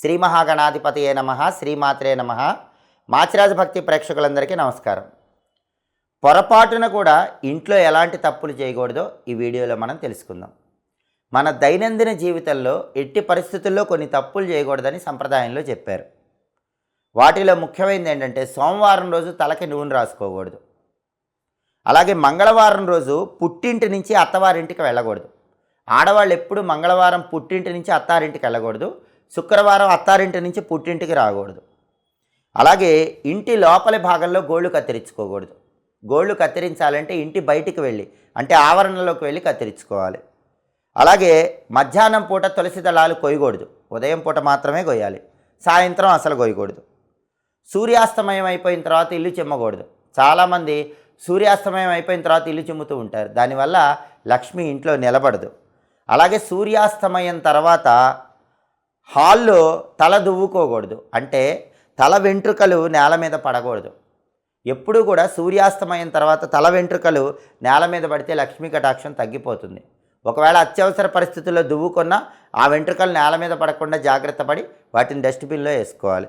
శ్రీ మహాగణాధిపతియే నమ శ్రీమాత్రే నమ. మాచిరాజ భక్తి ప్రేక్షకులందరికీ నమస్కారం. పొరపాటున కూడా ఇంట్లో ఎలాంటి తప్పులు చేయకూడదో ఈ వీడియోలో మనం తెలుసుకుందాం. మన దైనందిన జీవితంలో ఎట్టి పరిస్థితుల్లో కొన్ని తప్పులు చేయకూడదని సంప్రదాయంలో చెప్పారు. వాటిలో ముఖ్యమైనది ఏంటంటే సోమవారం రోజు తలకి నూనె రాసుకోకూడదు. అలాగే మంగళవారం రోజు పుట్టింటి నుంచి అత్తవారింటికి వెళ్ళకూడదు. ఆడవాళ్ళు ఎప్పుడు మంగళవారం పుట్టింటి నుంచి అత్తారింటికి వెళ్ళకూడదు. శుక్రవారం అత్తారింటి నుంచి పుట్టింటికి రాకూడదు. అలాగే ఇంటి లోపలి భాగంలో గోళ్ళు కత్తిరించుకోకూడదు. గోళ్ళు కత్తిరించాలంటే ఇంటి బయటికి వెళ్ళి అంటే ఆవరణలోకి వెళ్ళి కత్తిరించుకోవాలి. అలాగే మధ్యాహ్నం పూట తులసి దళాలు కొయ్యకూడదు. ఉదయం పూట మాత్రమే కొయ్యాలి. సాయంత్రం అసలు కొయ్యకూడదు. సూర్యాస్తమయం అయిపోయిన తర్వాత ఇల్లు చిమ్మకూడదు. చాలామంది సూర్యాస్తమయం అయిపోయిన తర్వాత ఇల్లు చిమ్ముతూ ఉంటారు. దానివల్ల లక్ష్మి ఇంట్లో నిలబడదు. అలాగే సూర్యాస్తమయం తర్వాత హాల్లో తల దువ్వుకోకూడదు. అంటే తల వెంట్రుకలు నేల మీద పడకూడదు. ఎప్పుడూ కూడా సూర్యాస్తమయం తర్వాత తల వెంట్రుకలు నేల మీద పడితే లక్ష్మీ కటాక్షం తగ్గిపోతుంది. ఒకవేళ అత్యవసర పరిస్థితుల్లో దువ్వుకున్నా ఆ వెంట్రుకలు నేల మీద పడకుండా జాగ్రత్త పడి వాటిని డస్ట్బిన్లో వేసుకోవాలి.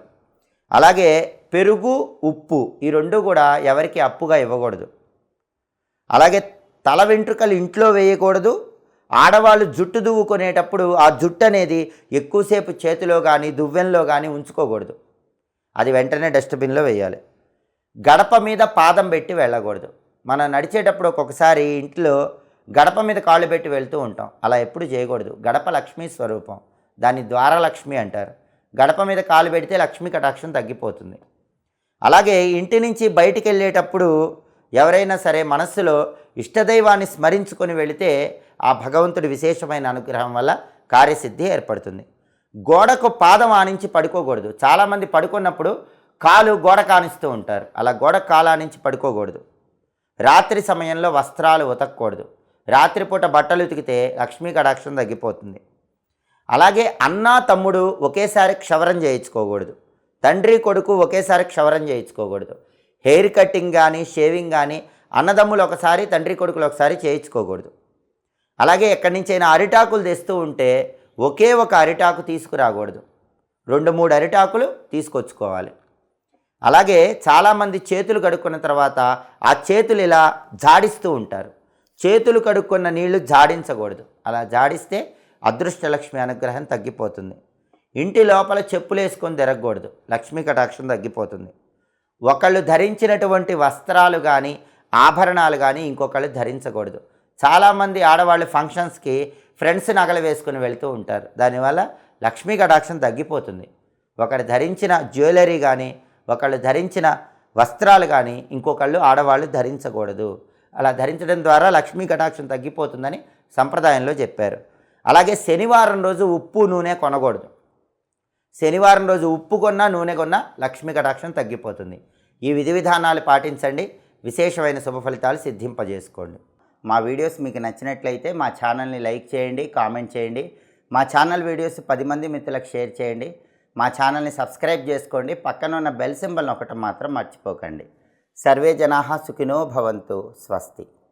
అలాగే పెరుగు ఉప్పు ఈ రెండు కూడా ఎవరికి అప్పుగా ఇవ్వకూడదు. అలాగే తల వెంట్రుకలు ఇంట్లో వేయకూడదు. ఆడవాళ్ళు జుట్టు దువ్వుకునేటప్పుడు ఆ జుట్టు అనేది ఎక్కువసేపు చేతిలో కానీ దువ్వెనలో కానీ ఉంచుకోకూడదు. అది వెంటనే డస్ట్బిన్లో వేయాలి. గడప మీద పాదం పెట్టి వెళ్ళకూడదు. మనం నడిచేటప్పుడు ఒక్కొక్కసారి ఇంట్లో గడప మీద కాళ్ళు పెట్టి వెళ్తూ ఉంటాం. అలా ఎప్పుడు చేయకూడదు. గడప లక్ష్మీ స్వరూపం. దాన్ని ద్వారలక్ష్మి అంటారు. గడప మీద కాలు పెడితే లక్ష్మీ కటాక్షం తగ్గిపోతుంది. అలాగే ఇంటి నుంచి బయటికి వెళ్ళేటప్పుడు ఎవరైనా సరే మనస్సులో ఇష్టదైవాన్ని స్మరించుకొని వెళితే ఆ భగవంతుడి విశేషమైన అనుగ్రహం వల్ల కార్యసిద్ధి ఏర్పడుతుంది. గోడకు పాదం ఆనించి పడుకోకూడదు. చాలామంది పడుకున్నప్పుడు కాలు గోడ కానిస్తూ ఉంటారు. అలా గోడ కాలానించి పడుకోకూడదు. రాత్రి సమయంలో వస్త్రాలు ఉతకకూడదు. రాత్రిపూట బట్టలు ఉతికితే లక్ష్మీ కడాక్షం తగ్గిపోతుంది. అలాగే అన్న తమ్ముడు ఒకేసారి క్షవరం చేయించుకోకూడదు. తండ్రి కొడుకు ఒకేసారి క్షవరం చేయించుకోకూడదు. హెయిర్ కటింగ్ కానీ షేవింగ్ కానీ అన్నదమ్ములు ఒకసారి తండ్రి కొడుకులు ఒకసారి చేయించుకోకూడదు. అలాగే ఎక్కడి నుంచైనా అరిటాకులు తెస్తూ ఉంటే ఒకే ఒక అరిటాకు తీసుకురాకూడదు. రెండు మూడు అరిటాకులు తీసుకొచ్చుకోవాలి. అలాగే చాలామంది చేతులు కడుక్కున్న తర్వాత ఆ చేతులు ఇలా జాడిస్తూ ఉంటారు. చేతులు కడుక్కున్న నీళ్ళు జాడించకూడదు. అలా జాడిస్తే అదృష్టలక్ష్మి అనుగ్రహం తగ్గిపోతుంది. ఇంటి లోపల చెప్పులు వేసుకొని తిరగకూడదు. లక్ష్మీ కటాక్షం తగ్గిపోతుంది. ఒకళ్ళు ధరించినటువంటి వస్త్రాలు కానీ ఆభరణాలు కానీ ఇంకొకళ్ళు ధరించకూడదు. చాలామంది ఆడవాళ్ళు ఫంక్షన్స్కి ఫ్రెండ్స్ నగలు వేసుకుని వెళ్తూ ఉంటారు. దానివల్ల లక్ష్మీ కటాక్షం తగ్గిపోతుంది. ఒకడు ధరించిన జ్యువెలరీ కానీ ఒకళ్ళు ధరించిన వస్త్రాలు కానీ ఇంకొకళ్ళు ఆడవాళ్ళు ధరించకూడదు. అలా ధరించడం ద్వారా లక్ష్మీ కటాక్షం తగ్గిపోతుందని సంప్రదాయంలో చెప్పారు. అలాగే శనివారం రోజు ఉప్పు నూనె కొనకూడదు. శనివారం రోజు ఉప్పు కొన్నా నూనె కొన్నా లక్ష్మీ కటాక్షం తగ్గిపోతుంది. ఈ విధి విధానాలు పాటించండి. విశేషమైన శుభ ఫలితాలు సిద్ధింపజేసుకోండి. మా వీడియోస్ మీకు నచ్చినట్లయితే మా ఛానల్ని లైక్ చేయండి కామెంట్ చేయండి. మా ఛానల్ వీడియోస్ పది మంది మిత్రులకు షేర్ చేయండి. మా ఛానల్ని సబ్స్క్రైబ్ చేసుకోండి. పక్కన ఉన్న బెల్ సింబల్ ఒకటి మాత్రం మర్చిపోకండి. సర్వే జనా సుఖినో భవంతు. స్వస్తి.